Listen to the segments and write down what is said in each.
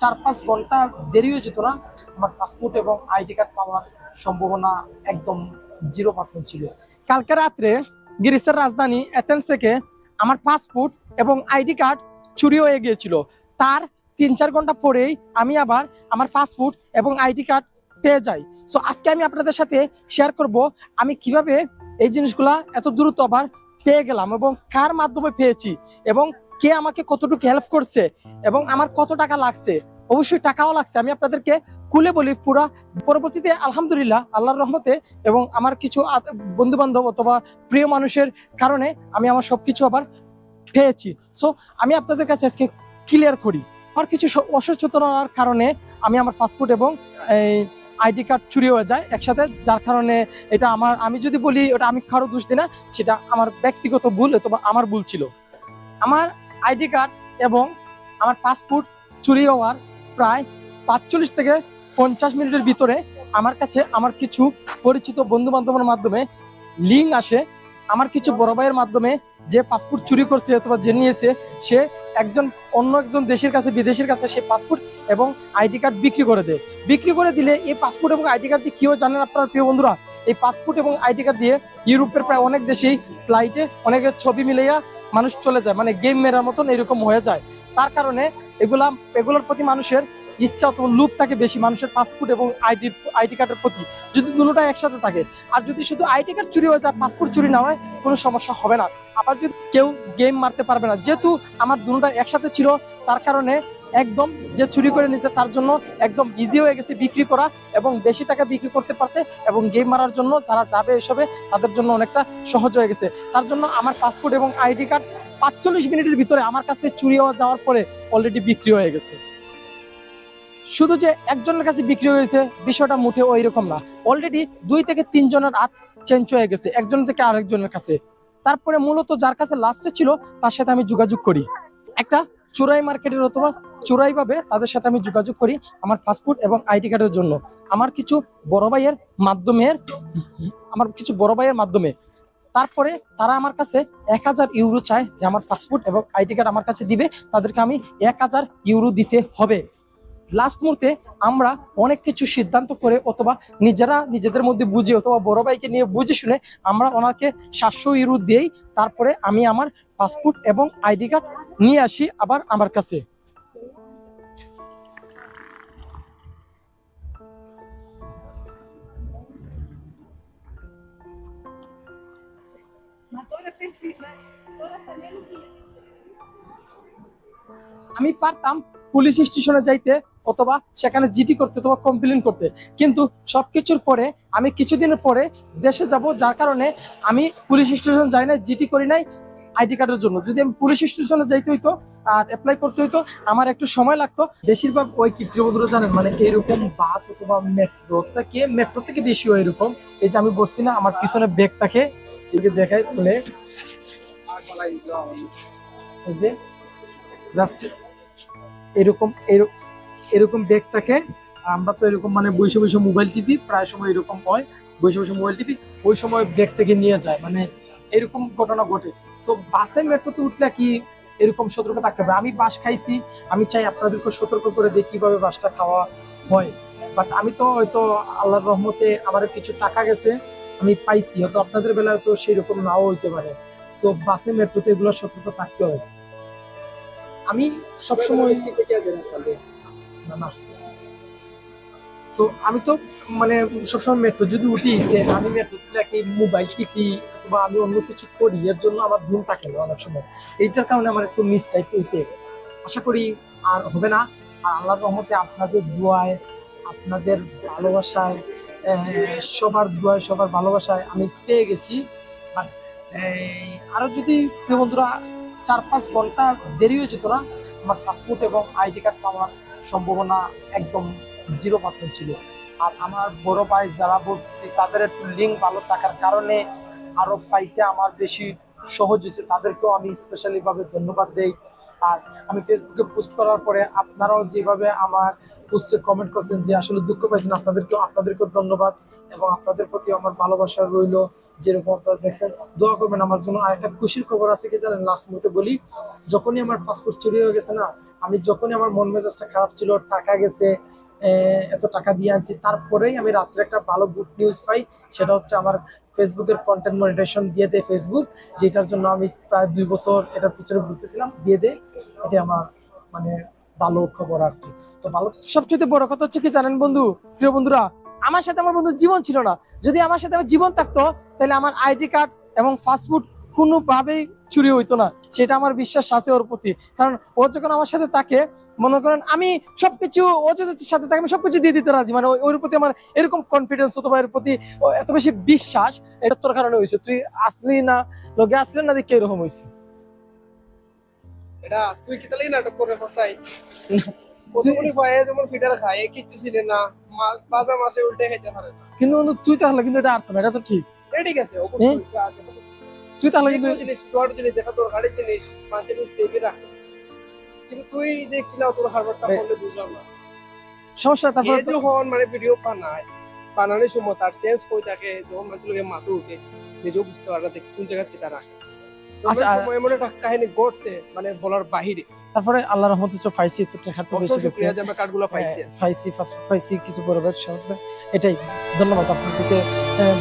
চার পাঁচ ঘণ্টা দেরি হয়ে যেত না। আমার পাসপোর্ট এবং আইডি কার্ড পাওয়ার সম্ভাবনা একদম জিরো পার্সেন্ট ছিল। কালকে রাত্রে গ্রিসের রাজধানী এথেন্স থেকে আমার পাসপোর্ট এবং আইডি কার্ড চুরি হয়ে গিয়েছিল। তার তিন চার ঘণ্টা পরেই আমি আবার আমার পাসপোর্ট এবং আইডি কার্ড পেয়ে যাই। সো আজকে আমি আপনাদের সাথে শেয়ার করব আমি কীভাবে এই জিনিসগুলা এত দ্রুত আবার পেয়ে গেলাম এবং কার মাধ্যমে পেয়েছি এবং কে আমাকে কতটুকু হেল্প করছে এবং আমার কত টাকা লাগছে? অবশ্যই টাকাও লাগছে। আমি আপনাদেরকে খুলে বলি পুরা। পরবর্তীতে আলহামদুলিল্লাহ, আল্লাহর রহমতে এবং আমার কিছু বন্ধু বান্ধব অথবা প্রিয় মানুষের কারণে আমি আমার সবকিছু আবার পেয়েছি। সো আমি আপনাদের কাছে আজকে ক্লিয়ার করি। আমার কিছু অসচেতনতার কারণে আমি আমার পাসপোর্ট এবং, এই আইডি কার্ড চুরি হয়ে যায় একসাথে, যার কারণে এটা আমার, আমি যদি বলি ওটা আমি কারও দোষ দিই না, সেটা আমার ব্যক্তিগত ভুল অথবা আমার ভুল ছিল। আমার আইডি কার্ড এবং আমার পাসপোর্ট চুরি হওয়ার প্রায় পাঁচচল্লিশ থেকে পঞ্চাশ মিনিটের ভিতরে আমার কাছে আমার কিছু পরিচিত বন্ধু বান্ধবের মাধ্যমে লিঙ্ক আসে। আমার কিছু বড় ভাইয়ের মাধ্যমে যে পাসপোর্ট চুরি করছে অথবা যে নিয়েছে, সে একজন অন্য একজন দেশের কাছে, বিদেশের কাছে সে পাসপোর্ট এবং আইডি কার্ড বিক্রি করে দেয়। বিক্রি করে দিলে এই পাসপোর্ট এবং আইডি কার্ড দিয়ে কিও জানেন আপনার প্রিয় বন্ধুরা? এই পাসপোর্ট এবং আইডি কার্ড দিয়ে ইউরোপের প্রায় অনেক দেশেই ফ্লাইটে অনেকের ছবি মিলাইয়া মানুষ চলে যায়। মানে গেম মেরার মতন এরকম হয়ে যায়। তার কারণে এগুলা এগুলোর প্রতি মানুষের ইচ্ছা অথবা লুপ থাকে বেশি মানুষের পাসপোর্ট এবং আইডি আইডি কার্ডের প্রতি। যদি দুটোটা একসাথে থাকে, আর যদি শুধু আইডি কার্ড চুরি হয়ে যায় পাসপোর্ট চুরি না হয়, কোনো সমস্যা হবে না। আবার যদি কেউ গেম মারতে পারবে না, যেহেতু আমার দুটোটা একসাথে ছিল, তার কারণে একদম যে চুরি করে নিছে, তার জন্য একদম ইজি হয়ে গেছে বিক্রি করা এবং বেশি টাকা বিক্রি করতে পারছে এবং গেম মারার জন্য যারা যাবে এসবে, তাদের জন্য অনেকটা সহজ হয়ে গেছে। তার জন্য আমার পাসপোর্ট এবং আইডি কার্ড পাঁচচল্লিশ মিনিটের ভিতরে আমার কাছে চুরি হওয়া যাওয়ার পরে অলরেডি বিক্রি হয়ে গেছে। শুধু যে একজনের কাছে বিক্রি হয়েছে, বিষয়টা মোটেও ওই রকম না। অলরেডি দুই থেকে তিনজনের হাত চেঞ্জ হয়ে গেছে, একজন থেকে আরেকজনের কাছে। তারপরে মূলত যার কাছে লাস্টে ছিল, তার সাথে আমি যোগাযোগ করি। একটা চোরাই মার্কেটের অথবা চোরাই ভাবে তাদের সাথে আমি যোগাযোগ করি আমার পাসপোর্ট এবং আইডি কার্ডের জন্য। আমার কিছু বড় ভাইয়ের মাধ্যমে, আমার কিছু বড় ভাইয়ের মাধ্যমে। তারপরে তারা আমার কাছে এক হাজার ইউরো চায় যে আমার পাসপোর্ট এবং আইডি কার্ড আমার কাছে দিবে, তাদেরকে আমি এক হাজার ইউরো দিতে হবে। লাস্ট মুহূর্তে আমরা অনেক কিছু সিদ্ধান্ত করে অথবা নিজেরা নিজেদের মধ্যে বুঝে অথবা বড় ভাইকে নিয়ে বুঝে শুনে আমরা ওনাকে সাতশো ইউরো দিয়েই তারপরে আমি আমার পাসপোর্ট এবং আইডি কার্ড নিয়ে আসি আবার আমার কাছে. আমি পারতাম পুলিশ স্টেশনে যাইতে অথবা সেখানে জিটি করতে অথবা কমপ্লেন করতে। কিন্তু সবকিছুর পরে, আমি কিছুদিনের পরে দেশে যাব, যার কারণে আমি পুলিশ স্টেশন যাই নাই জিটি করি নাই আইডি কার্ডের জন্য। যদি আমি পুলিশ স্টেশনে যাইতে হইতো আর অ্যাপ্লাই করতে হইতো, আমার একটু সময় লাগতো। বেশিরভাগ ওই কি প্রিয়বধুরা জানেন? মানে এরকম বাস অথবা মেট্রো থেকে মেট্রো থেকে বেশি হয় এরকম। এই যে আমি বসছি না, আমার পিছনে ব্যাগ থাকে। এদিকে দেখাই তুলে। যে জাস্ট এরকম এর- এরকম ব্যাগ থাকে। আমরা তো এরকম মানে বসে বসে মোবাইল টিপি প্রায় সময় এরকম হয়। বসে বসে মোবাইল টিপি ওই সময় ব্যাগ থেকে নিয়ে যায়। মানে এরকম ঘটনা ঘটে। সো বাসে মেট্রোতে উঠলে কি এরকম সতর্ক থাকতে হবে? আমি বাস খাইছি, আমি চাই আপনাদেরকে সতর্ক করে দিই কীভাবে বাসটা খাওয়া হয়। বাট আমি তো হয়তো আল্লাহর রহমতে আমার কিছু টাকা গেছে, আমি পাইছি। হয়তো আপনাদের বেলায় হয়তো সেই রকম নাও হইতে পারে। সো বাসে মেট্রোতে এগুলো সতর্ক থাকতে হয় আমি সবসময় না না তো আমি তো মানে সবসময় মেট্রো যদি উঠি যে আমি মেট্রো কি মোবাইল টিপি অথবা আমি অন্য কিছু করি এর জন্য আমার ধুম থাকে না অনেক সময়। এইটার কারণে আমার একটু মিসটাইপ হয়েছে। আশা করি আর হবে না। আর আল্লাহর রহমতে আপনাদের দোয়ায় আপনাদের ভালোবাসায় সবার দোয়ায় সবার ভালোবাসায় আমি পেয়ে গেছি। আর এই, আরও যদি বন্ধুরা চার পাঁচ ঘণ্টা দেরি হয়ে যেত না আমার পাসপোর্ট এবং আইডি কার্ড পাওয়ার সম্ভাবনা একদম জিরো পার্সেন্ট ছিল। আর আমার বড় ভাই যারা বলছি তাদের একটু লিঙ্ক ভালো থাকার কারণে আরও পাইতে আমার বেশি সহজ হয়েছে। তাদেরকেও আমি স্পেশালিভাবে ধন্যবাদ দেই। আর আমি ফেসবুকে পোস্ট করার পরে আপনারাও যেভাবে আমার পোস্টে কমেন্ট করছেন যে আসলে দুঃখ পাইছেন, আপনাদেরকে আপনাদেরকে ধন্যবাদ এবং আপনাদের প্রতি আমার ভালোবাসা রইল যেরকম আপনারা দেখছেন। দোয়া করবেন আমার জন্য। আর একটা খুশির খবর আছে কি জানেন? লাস্ট মুহূর্তে বলি, যখনই আমার পাসপোর্ট চুরি হয়ে গেছে না, আমি যখনই আমার মন মেজাজটা খারাপ ছিল, টাকা গেছে এত টাকা দিয়ে আনছি, তারপরেই আমি রাত্রে একটা ভালো গুড নিউজ পাই, সেটা হচ্ছে আমার ফেসবুকের কন্টেন্ট মনিটেশন দিয়ে দেয় ফেসবুক যেটার জন্য আমি প্রায় দুই বছর এটার পিছনে ঘুরতেছিলাম, দিয়ে দেয় এটা আমার মানে ভালো খবর আর কি তো ভালো সবচেয়ে বড় কথা হচ্ছে কি জানেন বন্ধু? প্রিয় বন্ধুরা, আমার সাথে আমার বন্ধু জীবন ছিল না। যদি আমার সাথে আমার জীবন থাকতো, তাহলে আমার আইডি কার্ড এবং ফাস্টফুড কোনোভাবেই চুরি হইতো না। সেটা আমার বিশ্বাস আছে ওর প্রতি। কারণ ও যখন আমার সাথে থাকে, মনে করেন আমি সবকিছু, ও যদি সাথে থাকে, আমি সবকিছু দিয়ে দিতে রাজি। মানে ওর প্রতি আমার এরকম কনফিডেন্স অথবা এর প্রতি এত বেশি বিশ্বাস, এটা তোর কারণে হয়েছে তুই আসলি না লোকে আসলি না দেখে এরকম হয়েছে এটা তুই কি তাহলে নাটক করে ফসাই? কতগুলি ভয়ে যেমন ফিটার খায় কিচ্ছু ছিলেন না মাছ বাজা মাছে উল্টে পারে না। কিন্তু বন্ধু তুই তাহলে কিন্তু এটা আর্থ না এটা তো ঠিক। এটা ঠিক আছে। তুই তাহলে কিন্তু জিনিস তোর জিনিস যেটা দরকারের জিনিস মানুষের সেভে রাখে। কিন্তু তুই যে কিনা তোর হারবারটা করলে বুঝলাম না। সমস্যা তারপর যখন মানে ভিডিও বানায় বানানোর সময় তার সেন্স হয়ে থাকে যখন মানুষের মাথা উঠে নিজেও বুঝতে পারে না কোন জায়গা থেকে রাখে। আচ্ছা, এমন একটা কাহিনী ঘটছে মানে বলার বাহিরে। তারপরে আল্লাহ রহমত ফাইসি তো তো বেশি গেছে। আমরা হ্যাঁ, ফাইসি। ফাইসি কিছু পরিবার সাথে এটাই। ধন্যবাদ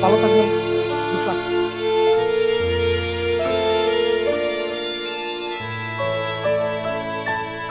ভালো থাকবেন.